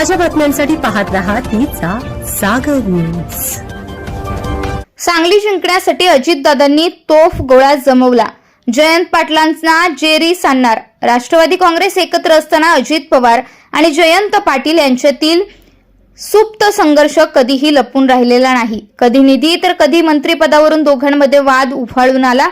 ताज्या बातम्यांसाठी पाहत रहा तिचा सागर न्यूज सांगली जिंकण्यासाठी अजितदादांनी तोफ गोळा जमवला. जयंत पाटलांना जेरी सांगणार. राष्ट्रवादी काँग्रेस एकत्र असताना अजित पवार आणि जयंत पाटील यांच्यातील सुप्त संघर्ष कधीही लपून राहिलेला नाही. कधी निधी तर कधी मंत्रिपदावरून दोघांमध्ये वाद उफाळून आला.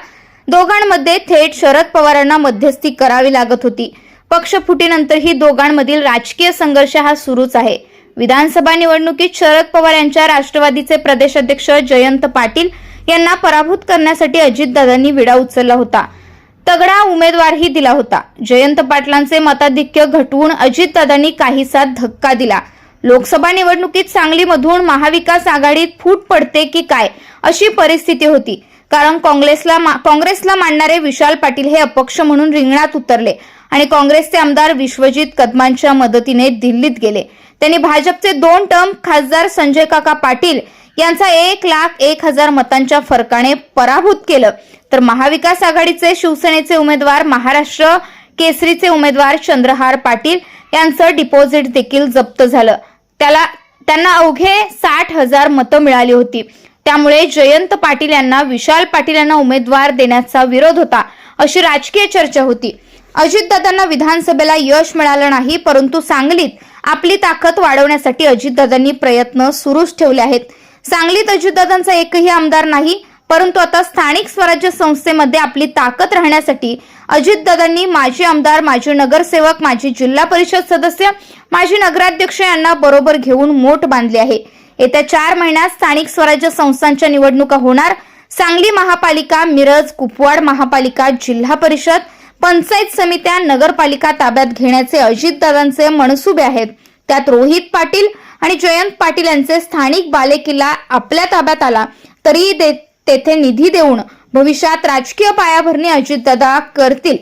दोघांमध्ये थेट शरद पवारांना मध्यस्थी करावी लागत होती. पक्षफुटीनंतरही दोघांमधील राजकीय संघर्ष हा सुरूच आहे. विधानसभा निवडणुकीत शरद पवार यांच्या राष्ट्रवादीचे प्रदेशाध्यक्ष जयंत पाटील यांना पराभूत करण्यासाठी अजितदादांनी विडा उचलला होता. तगडा उमेदवारही दिला होता. जयंत पाटलांचे मताधिक्य घटवून अजितदादांनी काहीसा धक्का दिला. लोकसभा निवडणुकीत सांगलीमधून महाविकास आघाडीत फूट पडते की काय अशी परिस्थिती होती. कारण काँग्रेसला काँग्रेसला मांडणारे विशाल पाटील हे अपक्ष म्हणून रिंगणात उतरले आणि काँग्रेसचे आमदार विश्वजित कदमांच्या मदतीने दिल्लीत गेले. त्यांनी भाजपचे दोन टर्म खासदार संजय काका पाटील यांचा एक लाख एक हजार मतांच्या फरकाने पराभूत केलं. तर महाविकास आघाडीचे शिवसेनेचे उमेदवार महाराष्ट्र केसरीचे उमेदवार चंद्रहार पाटील यांचं डिपॉझिट देखील जप्त झालं. त्याला त्यांना अवघे साठ हजार मतं मिळाली होती. त्यामुळे जयंत पाटील यांना विशाल पाटील यांना उमेदवार देण्याचा विरोध होता अशी राजकीय चर्चा होती. अजितदादांना विधानसभेला यश मिळालं नाही परंतु सांगलीत आपली ताकद वाढवण्यासाठी अजितदादांनी प्रयत्न सुरूच ठेवले आहेत. सांगलीत अजितदादांचा एकही आमदार नाही परंतु आता स्थानिक स्वराज्य संस्थेमध्ये आपली ताकद राहण्यासाठी अजितदादांनी माजी आमदार माजी नगरसेवक माजी जिल्हा परिषद सदस्य माजी नगराध्यक्ष यांना बरोबर घेऊन मोठ बांधले आहे. येत्या चार महिन्यात स्थानिक स्वराज्य संस्थांच्या निवडणुका होणार. सांगली महापालिका मिरज कुपवाड महापालिका जिल्हा परिषद पंचायत समित्या नगरपालिका ताब्यात घेण्याचे अजितदादांचे मनसुबे आहेत. त्यात रोहित पाटील आणि जयंत पाटील यांचे स्थानिक बालेकिल्ला आपल्या ताब्यात आला. तरी दे- तेथे निधी देऊन भविष्यात राजकीय पायाभरणी अजितदादा करतील.